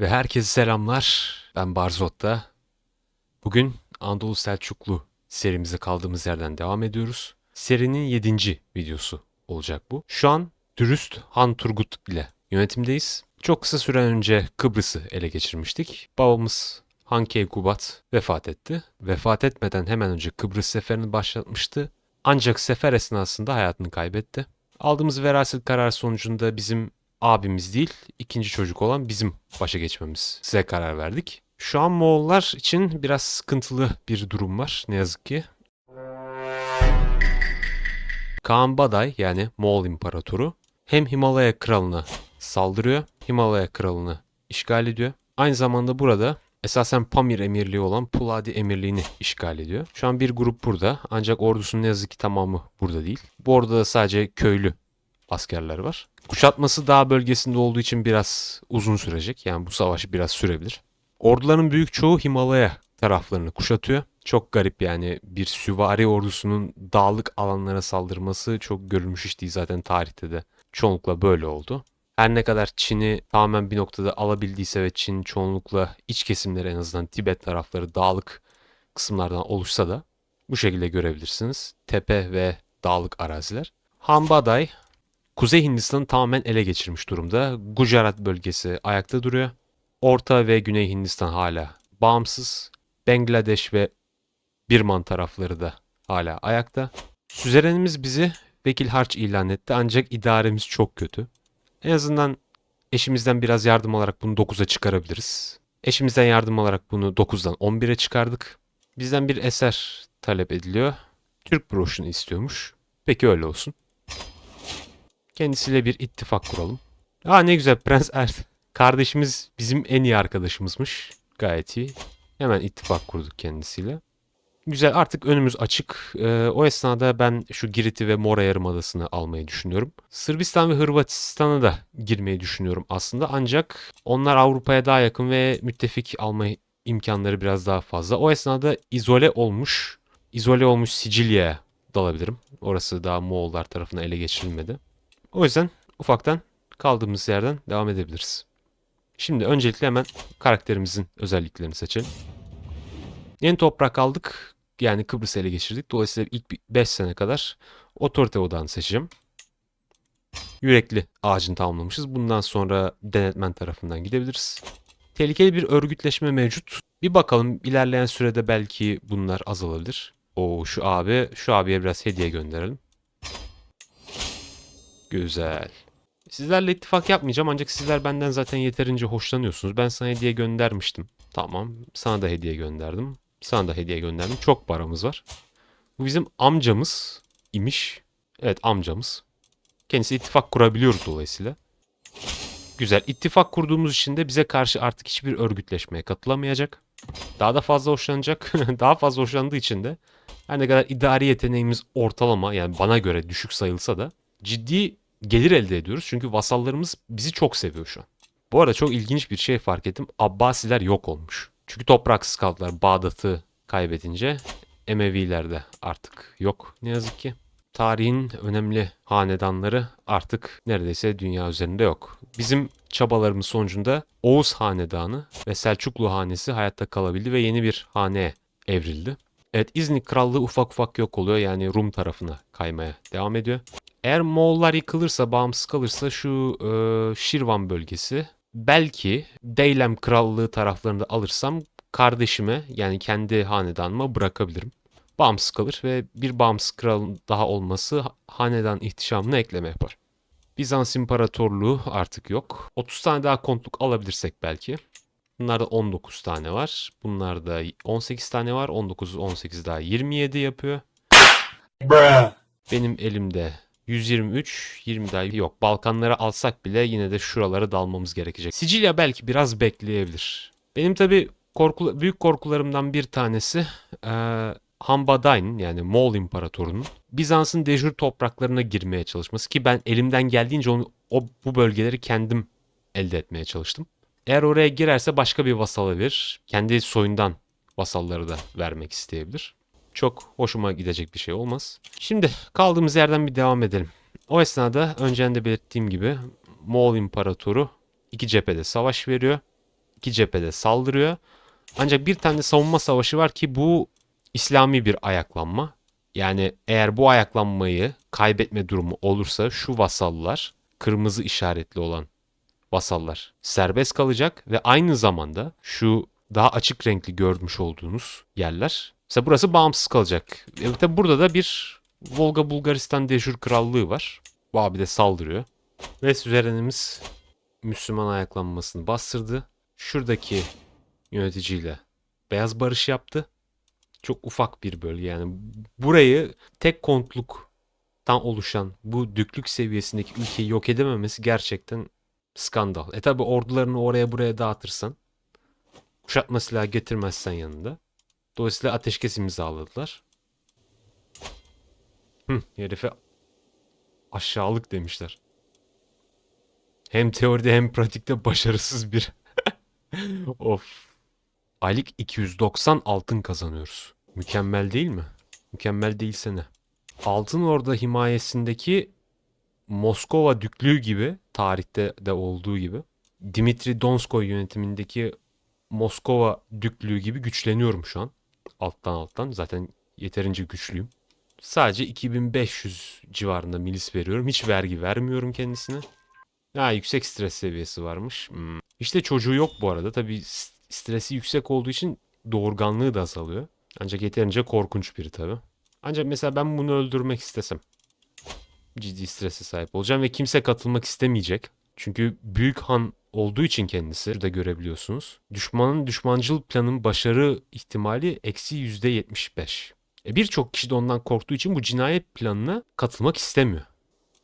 Ve herkese selamlar. Ben Barzotta. Bugün Anadolu Selçuklu serimize kaldığımız yerden devam ediyoruz. Serinin 7. videosu olacak bu. Şu an Dürüst Han Turgut ile yönetimdeyiz. Çok kısa süre önce Kıbrıs'ı ele geçirmiştik. Babamız Han Keykubat vefat etti. Vefat etmeden hemen önce Kıbrıs seferini başlatmıştı. Ancak sefer esnasında hayatını kaybetti. Aldığımız veraset kararı sonucunda bizim abimiz değil, ikinci çocuk olan bizim başa geçmemiz size karar verdik. Şu an Moğollar için biraz sıkıntılı bir durum var ne yazık ki. Kaan Baday yani Moğol İmparatoru hem Himalaya Kralı'na saldırıyor, Himalaya Kralı'nı işgal ediyor. Aynı zamanda burada esasen Pamir Emirliği olan Puladi Emirliği'ni işgal ediyor. Şu an bir grup burada ancak ordusunun ne yazık ki tamamı burada değil. Bu orduda da sadece köylü askerler var. Kuşatması dağ bölgesinde olduğu için biraz uzun sürecek. Yani bu savaş biraz sürebilir. Orduların büyük çoğu Himalaya taraflarını kuşatıyor. Çok garip yani bir süvari ordusunun dağlık alanlara saldırması çok görülmüş iş değil zaten tarihte de. Çoğunlukla böyle oldu. Her ne kadar Çin'i tamamen bir noktada alabildiyse ve Çin çoğunlukla iç kesimleri en azından Tibet tarafları dağlık kısımlardan oluşsa da bu şekilde görebilirsiniz. Tepe ve dağlık araziler. Hambaday Kuzey Hindistan'ı tamamen ele geçirmiş durumda. Gujarat bölgesi ayakta duruyor. Orta ve Güney Hindistan hala bağımsız. Bangladeş ve Birman tarafları da hala ayakta. Süzerenimiz bizi vekil harç ilan etti ancak idaremiz çok kötü. En azından eşimizden biraz yardım alarak bunu 9'a çıkarabiliriz. Eşimizden yardım alarak bunu 9'dan 11'e çıkardık. Bizden bir eser talep ediliyor. Türk broşunu istiyormuş. Peki öyle olsun. Kendisiyle bir ittifak kuralım. Aa ne güzel Prens Erd. Kardeşimiz bizim en iyi arkadaşımızmış. Gayet iyi. Hemen ittifak kurduk kendisiyle. Güzel artık önümüz açık. Ee, o esnada ben şu Girit'i ve Mora Yarımadası'nı almayı düşünüyorum. Sırbistan ve Hırvatistan'a da girmeyi düşünüyorum aslında. Ancak onlar Avrupa'ya daha yakın ve müttefik alma imkanları biraz daha fazla. O esnada izole olmuş, izole olmuş Sicilya'ya dalabilirim. Orası daha Moğollar tarafından ele geçirilmedi. O yüzden ufaktan kaldığımız yerden devam edebiliriz. Şimdi öncelikle hemen karakterimizin özelliklerini seçelim. Yeni toprak aldık. Yani Kıbrıs'ı ele geçirdik. Dolayısıyla ilk 5 sene kadar otorite odağını seçeceğim. Yürekli ağacını tamamlamışız. Bundan sonra denetmen tarafından gidebiliriz. Tehlikeli bir örgütleşme mevcut. Bir bakalım ilerleyen sürede belki bunlar azalabilir. O şu abi, şu abiye biraz hediye gönderelim. Güzel. Sizlerle ittifak yapmayacağım ancak sizler benden zaten yeterince hoşlanıyorsunuz. Ben sana hediye göndermiştim. Tamam. Sana da hediye gönderdim. Sana da hediye gönderdim. Çok paramız var. Bu bizim amcamız imiş. Evet amcamız. Kendisi ittifak kurabiliyoruz dolayısıyla. Güzel. İttifak kurduğumuz için de bize karşı artık hiçbir örgütleşmeye katılamayacak. Daha da fazla hoşlanacak. Daha fazla hoşlandığı için de her ne kadar idari yeteneğimiz ortalama yani bana göre düşük sayılsa da ciddi gelir elde ediyoruz. Çünkü vasallarımız bizi çok seviyor şu an. Bu arada çok ilginç bir şey fark ettim. Abbasiler yok olmuş. Çünkü topraksız kaldılar. Bağdat'ı kaybedince Emeviler de artık yok ne yazık ki. Tarihin önemli hanedanları artık neredeyse dünya üzerinde yok. Bizim çabalarımız sonucunda Oğuz Hanedanı ve Selçuklu Hanesi hayatta kalabildi ve yeni bir haneye evrildi. Evet İznik Krallığı ufak ufak yok oluyor yani Rum tarafına kaymaya devam ediyor. Eğer Moğollar yıkılırsa, bağımsız kalırsa şu e, Şirvan bölgesi belki Deylem Krallığı taraflarında alırsam kardeşime yani kendi hanedanıma bırakabilirim. Bağımsız kalır ve bir bağımsız kral daha olması hanedan ihtişamına ekleme yapar. Bizans İmparatorluğu artık yok. 30 tane daha kontluk alabilirsek belki. Bunlarda 19 tane var. Bunlarda 18 tane var. 19 18 daha 27 yapıyor. Bruh. Benim elimde 123, 20 daha yok. Balkanları alsak bile yine de şuralara dalmamız gerekecek. Sicilya belki biraz bekleyebilir. Benim tabi korku, büyük korkularımdan bir tanesi e, Hambadayn yani Moğol İmparatorunun Bizans'ın dejür topraklarına girmeye çalışması ki ben elimden geldiğince onu, o bu bölgeleri kendim elde etmeye çalıştım. Eğer oraya girerse başka bir vasal verir. Kendi soyundan vasalları da vermek isteyebilir. Çok hoşuma gidecek bir şey olmaz. Şimdi kaldığımız yerden bir devam edelim. O esnada önceden de belirttiğim gibi Moğol İmparatoru iki cephede savaş veriyor. iki cephede saldırıyor. Ancak bir tane savunma savaşı var ki bu İslami bir ayaklanma. Yani eğer bu ayaklanmayı kaybetme durumu olursa şu vasallar kırmızı işaretli olan vasallar serbest kalacak ve aynı zamanda şu daha açık renkli görmüş olduğunuz yerler mesela burası bağımsız kalacak. E, tabi burada da bir Volga Bulgaristan Dejur Krallığı var. Bu abi de saldırıyor. Ve süzerenimiz Müslüman ayaklanmasını bastırdı. Şuradaki yöneticiyle beyaz barış yaptı. Çok ufak bir bölge yani. Burayı tek kontluktan oluşan bu düklük seviyesindeki ülkeyi yok edememesi gerçekten skandal. E tabi ordularını oraya buraya dağıtırsan kuşatma silahı getirmezsen yanında. Dolayısıyla ateşkes imzaladılar. Hı, herife aşağılık demişler. Hem teoride hem pratikte başarısız bir. of. Aylık 290 altın kazanıyoruz. Mükemmel değil mi? Mükemmel değilse ne? Altın Orda himayesindeki Moskova Düklüğü gibi tarihte de olduğu gibi Dimitri Donskoy yönetimindeki Moskova Düklüğü gibi güçleniyorum şu an. Alttan alttan. Zaten yeterince güçlüyüm. Sadece 2500 civarında milis veriyorum. Hiç vergi vermiyorum kendisine. Ha yüksek stres seviyesi varmış. Hmm. İşte çocuğu yok bu arada. Tabii stresi yüksek olduğu için doğurganlığı da azalıyor. Ancak yeterince korkunç biri tabii. Ancak mesela ben bunu öldürmek istesem ciddi strese sahip olacağım ve kimse katılmak istemeyecek. Çünkü büyük han olduğu için kendisi burada görebiliyorsunuz. Düşmanın düşmancıl planın başarı ihtimali eksi yüzde yetmiş beş. E birçok kişi de ondan korktuğu için bu cinayet planına katılmak istemiyor.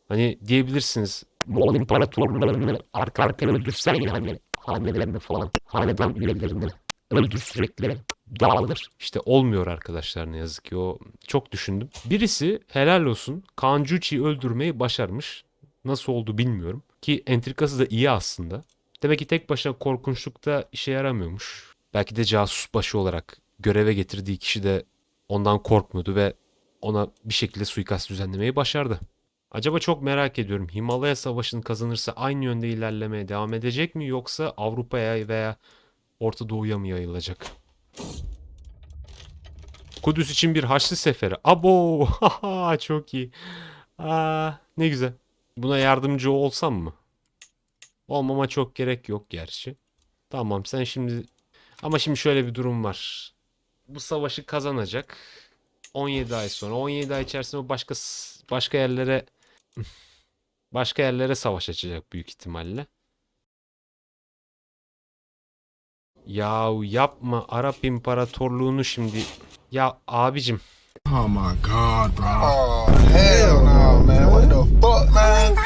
Hani diyebilirsiniz Moğol imparatorlarını arka arkaya öldürsen yani hanelerini falan hanedan üyelerini öldür sürekli dağılır. İşte olmuyor arkadaşlar ne yazık ki o çok düşündüm. Birisi helal olsun Kanjuchi'yi öldürmeyi başarmış. Nasıl oldu bilmiyorum. Ki entrikası da iyi aslında. Demek ki tek başına korkunçlukta işe yaramıyormuş. Belki de casus başı olarak göreve getirdiği kişi de ondan korkmuyordu ve ona bir şekilde suikast düzenlemeyi başardı. Acaba çok merak ediyorum. Himalaya Savaşı'nı kazanırsa aynı yönde ilerlemeye devam edecek mi yoksa Avrupa'ya veya Orta Doğu'ya mı yayılacak? Kudüs için bir Haçlı seferi. Abo! Çok iyi. Aa, ne güzel. Buna yardımcı olsam mı? Olmama çok gerek yok gerçi. Tamam sen şimdi... Ama şimdi şöyle bir durum var. Bu savaşı kazanacak. 17 ay sonra. 17 ay içerisinde başka başka yerlere başka yerlere savaş açacak büyük ihtimalle. Yahu yapma Arap İmparatorluğunu şimdi. Ya abicim Oh my god, bro. Oh, hell no, man. What the fuck, man?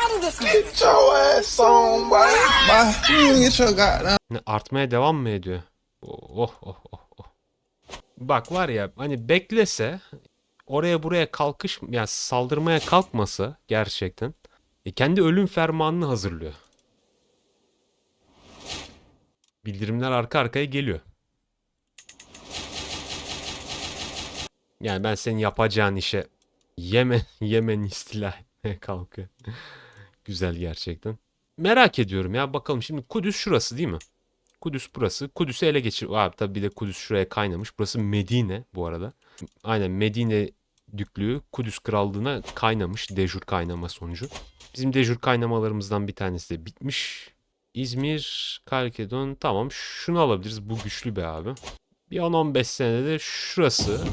Get your ass on, boy. Boy, you get your goddamn ne artmaya devam mı ediyor? Oh oh oh oh. Bak var ya hani beklese oraya buraya kalkış yani saldırmaya kalkmasa gerçekten e, kendi ölüm fermanını hazırlıyor. Bildirimler arka arkaya geliyor. Yani ben senin yapacağın işe Yemen Yemen istila etmeye kalkıyor. Güzel gerçekten. Merak ediyorum ya bakalım şimdi Kudüs şurası değil mi? Kudüs burası. Kudüs'ü ele geçir. Abi tabii bir de Kudüs şuraya kaynamış. Burası Medine bu arada. Aynen Medine Düklüğü Kudüs Krallığı'na kaynamış. Dejur kaynama sonucu. Bizim dejur kaynamalarımızdan bir tanesi de bitmiş. İzmir, Kalkedon tamam şunu alabiliriz. Bu güçlü be abi. Bir 10-15 senede de şurası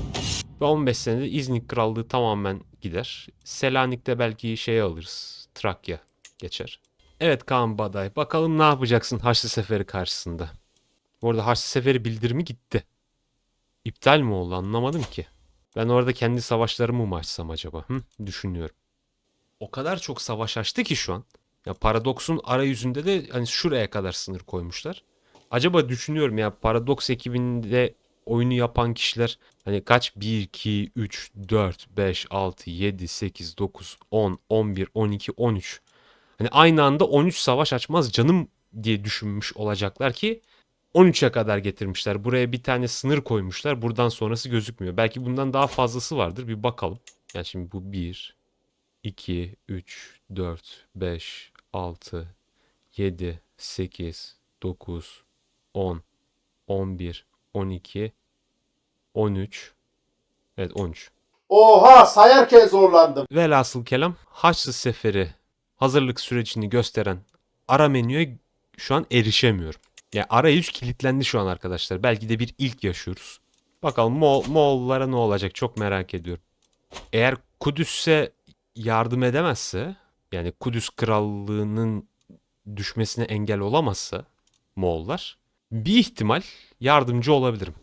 ve 15 senede İznik Krallığı tamamen gider. Selanik'te belki şey alırız. Trakya geçer. Evet Kaan Baday. Bakalım ne yapacaksın Haçlı Seferi karşısında. Bu arada Haçlı Seferi bildirimi gitti. İptal mi oldu anlamadım ki. Ben orada kendi savaşlarımı mı açsam acaba? Hı? Düşünüyorum. O kadar çok savaş açtı ki şu an. Ya paradoksun arayüzünde de hani şuraya kadar sınır koymuşlar. Acaba düşünüyorum ya paradoks ekibinde oyunu yapan kişiler hani kaç 1 2 3 4 5 6 7 8 9 10 11 12 13 Hani aynı anda 13 savaş açmaz canım diye düşünmüş olacaklar ki 13'e kadar getirmişler. Buraya bir tane sınır koymuşlar. Buradan sonrası gözükmüyor. Belki bundan daha fazlası vardır. Bir bakalım. Yani şimdi bu 1, 2, 3, 4, 5, 6, 7, 8, 9, 10, 11, 12, 13. Evet 13. Oha sayarken zorlandım. Velhasıl kelam Haçlı Seferi hazırlık sürecini gösteren ara menüye şu an erişemiyorum. Yani arayüz kilitlendi şu an arkadaşlar. Belki de bir ilk yaşıyoruz. Bakalım Moğol, Moğollara ne olacak çok merak ediyorum. Eğer Kudüs'e yardım edemezse yani Kudüs krallığının düşmesine engel olamazsa Moğollar bir ihtimal yardımcı olabilirim.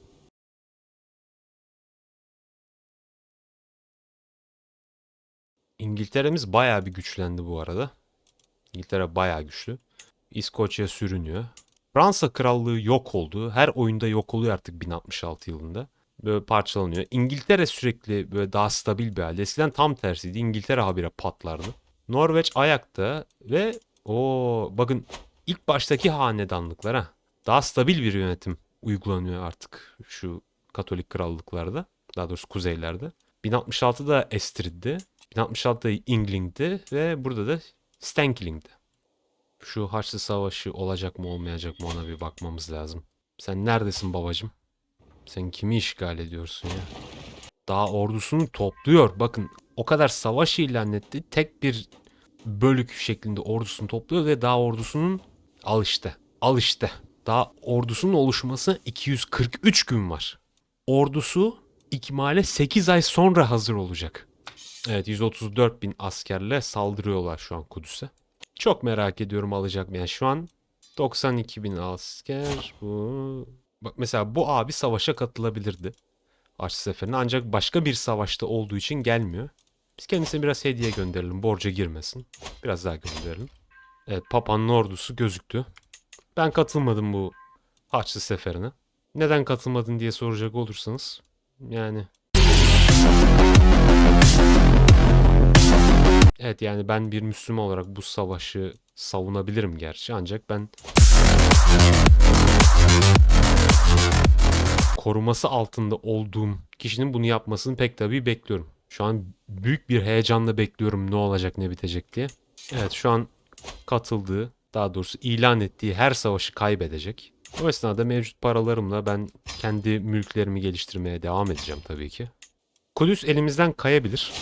İngiltere'miz bayağı bir güçlendi bu arada. İngiltere bayağı güçlü. İskoçya sürünüyor. Fransa krallığı yok oldu. Her oyunda yok oluyor artık 1066 yılında. Böyle parçalanıyor. İngiltere sürekli böyle daha stabil bir halde. Eskiden tam tersiydi. İngiltere habire patlardı. Norveç ayakta ve o bakın ilk baştaki hanedanlıklar ha. Daha stabil bir yönetim uygulanıyor artık şu Katolik krallıklarda. Daha doğrusu kuzeylerde. 1066'da Estrid'di. 1066'da Ingling'di ve burada da Stenkling'di. Şu Haçlı Savaşı olacak mı olmayacak mı ona bir bakmamız lazım. Sen neredesin babacım? Sen kimi işgal ediyorsun ya? Daha ordusunu topluyor. Bakın o kadar savaş ilan etti. Tek bir bölük şeklinde ordusunu topluyor ve daha ordusunun al işte. Daha ordusunun oluşması 243 gün var. Ordusu ikmale 8 ay sonra hazır olacak. Evet 134 bin askerle saldırıyorlar şu an Kudüs'e. Çok merak ediyorum alacak mı? Yani şu an 92 bin asker bu. Bak mesela bu abi savaşa katılabilirdi. Haçlı Seferi'ne ancak başka bir savaşta olduğu için gelmiyor. Biz kendisine biraz hediye gönderelim. Borca girmesin. Biraz daha gönderelim. Evet Papa'nın ordusu gözüktü. Ben katılmadım bu Haçlı Seferi'ne. Neden katılmadın diye soracak olursanız. Yani Evet yani ben bir Müslüman olarak bu savaşı savunabilirim gerçi ancak ben koruması altında olduğum kişinin bunu yapmasını pek tabii bekliyorum. Şu an büyük bir heyecanla bekliyorum ne olacak ne bitecek diye. Evet şu an katıldığı daha doğrusu ilan ettiği her savaşı kaybedecek. O esnada mevcut paralarımla ben kendi mülklerimi geliştirmeye devam edeceğim tabii ki. Kudüs elimizden kayabilir.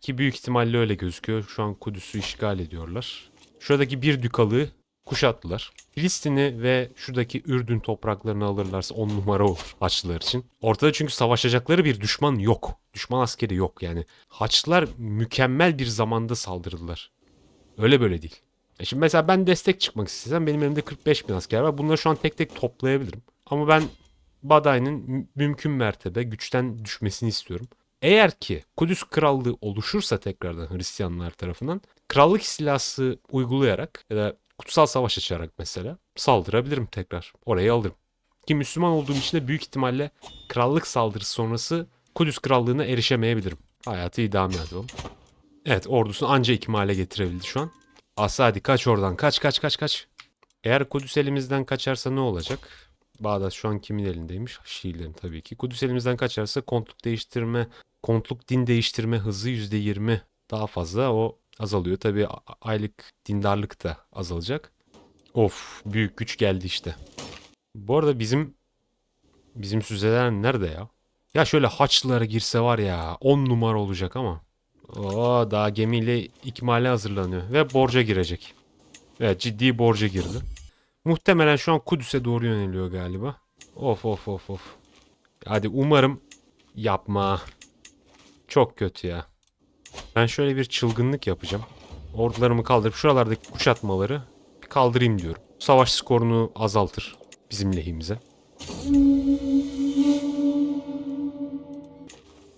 Ki büyük ihtimalle öyle gözüküyor. Şu an Kudüs'ü işgal ediyorlar. Şuradaki bir dükalığı kuşattılar. Filistin'i ve şuradaki Ürdün topraklarını alırlarsa on numara olur Haçlılar için. Ortada çünkü savaşacakları bir düşman yok. Düşman askeri yok yani. Haçlılar mükemmel bir zamanda saldırdılar. Öyle böyle değil. E şimdi mesela ben destek çıkmak istesem benim elimde 45 bin asker var. Bunları şu an tek tek toplayabilirim. Ama ben Baday'ın mü- mümkün mertebe güçten düşmesini istiyorum. Eğer ki Kudüs Krallığı oluşursa tekrardan Hristiyanlar tarafından krallık istilası uygulayarak ya da kutsal savaş açarak mesela saldırabilirim tekrar. Orayı alırım. Ki Müslüman olduğum için de büyük ihtimalle krallık saldırısı sonrası Kudüs Krallığı'na erişemeyebilirim. Hayatı idame edelim. Evet ordusunu anca ikmale getirebildi şu an. Asadi kaç oradan kaç kaç kaç kaç. Eğer Kudüs elimizden kaçarsa ne olacak? Bağdat şu an kimin elindeymiş? Şiilerin tabii ki. Kudüs elimizden kaçarsa kontluk değiştirme, kontluk din değiştirme hızı %20 daha fazla o azalıyor. Tabii aylık dindarlık da azalacak. Of büyük güç geldi işte. Bu arada bizim bizim süzeler nerede ya? Ya şöyle Haçlılara girse var ya 10 numara olacak ama. Oo, daha gemiyle ikmale hazırlanıyor ve borca girecek. Evet ciddi borca girdi. Muhtemelen şu an Kudüs'e doğru yöneliyor galiba. Of of of of. Hadi umarım yapma. Çok kötü ya. Ben şöyle bir çılgınlık yapacağım. Ordularımı kaldırıp şuralardaki kuşatmaları kaldırayım diyorum. Savaş skorunu azaltır bizim lehimize.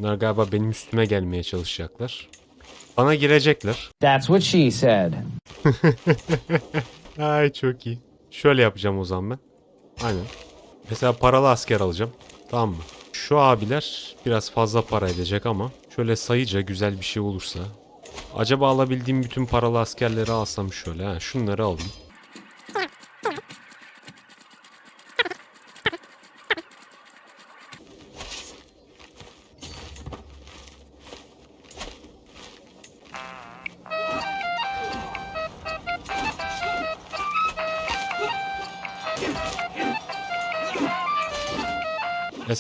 Bunlar galiba benim üstüme gelmeye çalışacaklar. Bana girecekler. That's what she said. Ay çok iyi. Şöyle yapacağım o zaman ben. Aynen. Mesela paralı asker alacağım. Tamam mı? Şu abiler biraz fazla para edecek ama şöyle sayıca güzel bir şey olursa. Acaba alabildiğim bütün paralı askerleri alsam şöyle. Ha, şunları alayım.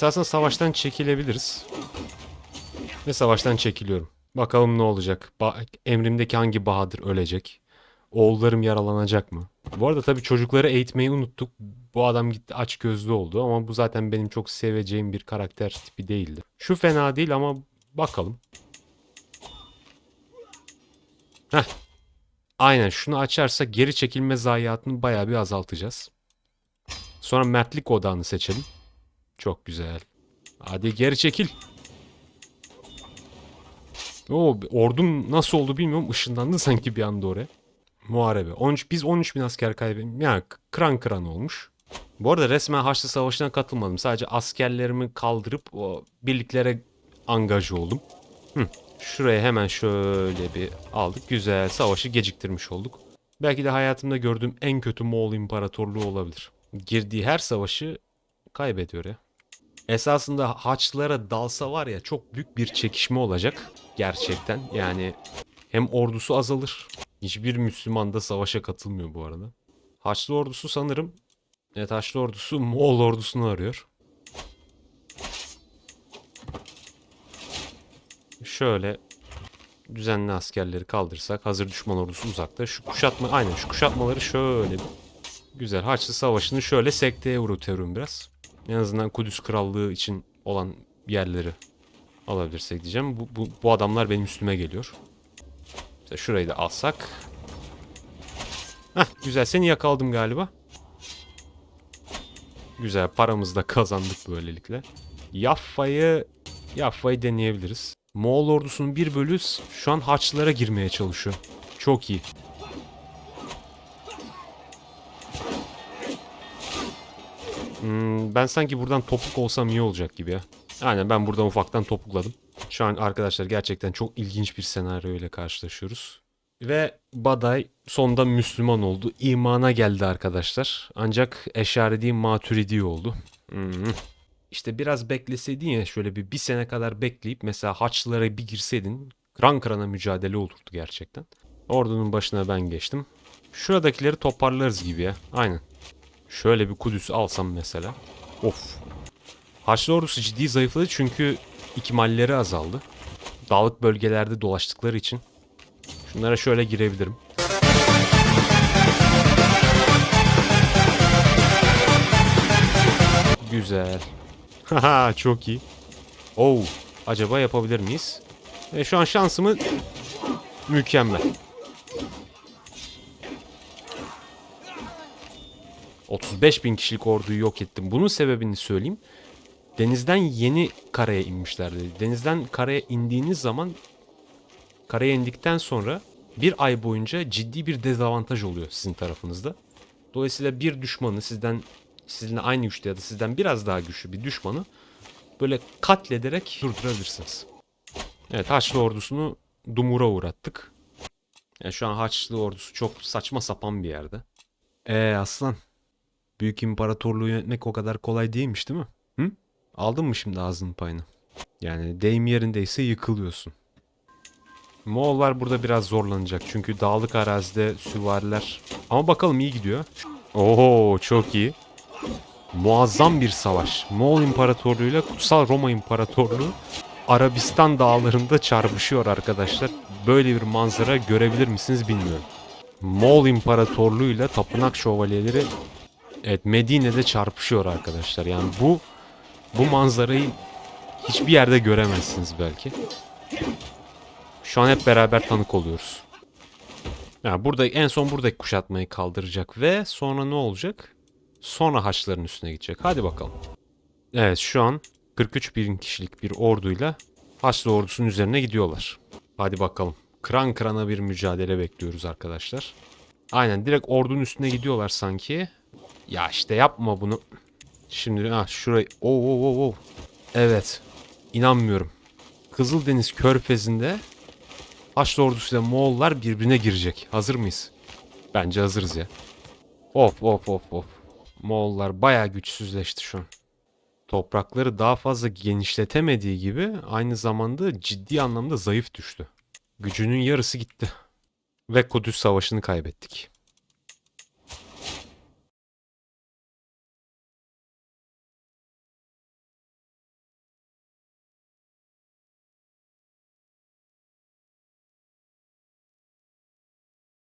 Esasında savaştan çekilebiliriz. Ve savaştan çekiliyorum. Bakalım ne olacak. Ba- emrimdeki hangi Bahadır ölecek? Oğullarım yaralanacak mı? Bu arada tabii çocukları eğitmeyi unuttuk. Bu adam gitti aç gözlü oldu ama bu zaten benim çok seveceğim bir karakter tipi değildi. Şu fena değil ama bakalım. Heh. Aynen şunu açarsak geri çekilme zayiatını bayağı bir azaltacağız. Sonra mertlik odağını seçelim. Çok güzel. Hadi geri çekil. Oo, ordum nasıl oldu bilmiyorum. Işınlandı sanki bir anda oraya. Muharebe. 13, biz 13 bin asker kaybettik. Yani kıran kıran olmuş. Bu arada resmen Haçlı Savaşı'na katılmadım. Sadece askerlerimi kaldırıp o birliklere angaj oldum. Hı. Şuraya hemen şöyle bir aldık. Güzel. Savaşı geciktirmiş olduk. Belki de hayatımda gördüğüm en kötü Moğol İmparatorluğu olabilir. Girdiği her savaşı kaybediyor ya. Esasında Haçlılara dalsa var ya çok büyük bir çekişme olacak gerçekten. Yani hem ordusu azalır. Hiçbir Müslüman da savaşa katılmıyor bu arada. Haçlı ordusu sanırım Evet Haçlı ordusu Moğol ordusunu arıyor. Şöyle düzenli askerleri kaldırsak hazır düşman ordusu uzakta. Şu kuşatma aynen şu kuşatmaları şöyle güzel Haçlı savaşını şöyle sekteye uğratıyorum biraz. En azından Kudüs Krallığı için olan yerleri alabilirsek diyeceğim. Bu, bu, bu adamlar benim üstüme geliyor. Mesela şurayı da alsak. Heh, güzel seni yakaladım galiba. Güzel paramızı da kazandık böylelikle. Yaffa'yı Yaffa'yı deneyebiliriz. Moğol ordusunun bir bölü şu an Haçlılara girmeye çalışıyor. Çok iyi. Hmm, ben sanki buradan topuk olsam iyi olacak gibi ya. Aynen ben buradan ufaktan topukladım. Şu an arkadaşlar gerçekten çok ilginç bir senaryo ile karşılaşıyoruz. Ve Baday sonda Müslüman oldu. İmana geldi arkadaşlar. Ancak Eşari değil Maturidi oldu. Hmm. İşte biraz bekleseydin ya şöyle bir bir sene kadar bekleyip mesela Haçlılara bir girseydin kran kırana mücadele olurdu gerçekten. Ordunun başına ben geçtim. Şuradakileri toparlarız gibi ya. Aynen. Şöyle bir Kudüs alsam mesela. Of. Haçlı ordusu ciddi zayıfladı çünkü ikmalleri azaldı. Dağlık bölgelerde dolaştıkları için. Şunlara şöyle girebilirim. Güzel. Haha çok iyi. Oh, acaba yapabilir miyiz? E, şu an şansımı mükemmel. 35 bin kişilik orduyu yok ettim. Bunun sebebini söyleyeyim. Denizden yeni karaya inmişlerdi. Denizden karaya indiğiniz zaman karaya indikten sonra bir ay boyunca ciddi bir dezavantaj oluyor sizin tarafınızda. Dolayısıyla bir düşmanı sizden sizinle aynı güçte ya da sizden biraz daha güçlü bir düşmanı böyle katlederek durdurabilirsiniz. Evet Haçlı ordusunu dumura uğrattık. Yani şu an Haçlı ordusu çok saçma sapan bir yerde. Ee aslan. Büyük imparatorluğu yönetmek o kadar kolay değilmiş değil mi? Hı? Aldın mı şimdi ağzının payını? Yani deyim yerindeyse yıkılıyorsun. Moğollar burada biraz zorlanacak. Çünkü dağlık arazide süvariler... Ama bakalım iyi gidiyor. Oo çok iyi. Muazzam bir savaş. Moğol İmparatorluğu ile Kutsal Roma İmparatorluğu Arabistan dağlarında çarpışıyor arkadaşlar. Böyle bir manzara görebilir misiniz bilmiyorum. Moğol İmparatorluğu ile Tapınak Şövalyeleri evet Medine'de çarpışıyor arkadaşlar. Yani bu bu manzarayı hiçbir yerde göremezsiniz belki. Şu an hep beraber tanık oluyoruz. Yani burada en son buradaki kuşatmayı kaldıracak ve sonra ne olacak? Sonra Haçlıların üstüne gidecek. Hadi bakalım. Evet şu an 43 bin kişilik bir orduyla Haçlı ordusunun üzerine gidiyorlar. Hadi bakalım. Kıran kırana bir mücadele bekliyoruz arkadaşlar. Aynen direkt ordunun üstüne gidiyorlar sanki. Ya işte yapma bunu. Şimdi ha şurayı. Oo, oo, oo, oo. Evet. İnanmıyorum. Kızıldeniz Körfezi'nde Haçlı ordusuyla Moğollar birbirine girecek. Hazır mıyız? Bence hazırız ya. Of of of of. Moğollar bayağı güçsüzleşti şu an. Toprakları daha fazla genişletemediği gibi aynı zamanda ciddi anlamda zayıf düştü. Gücünün yarısı gitti. Ve Kudüs Savaşı'nı kaybettik.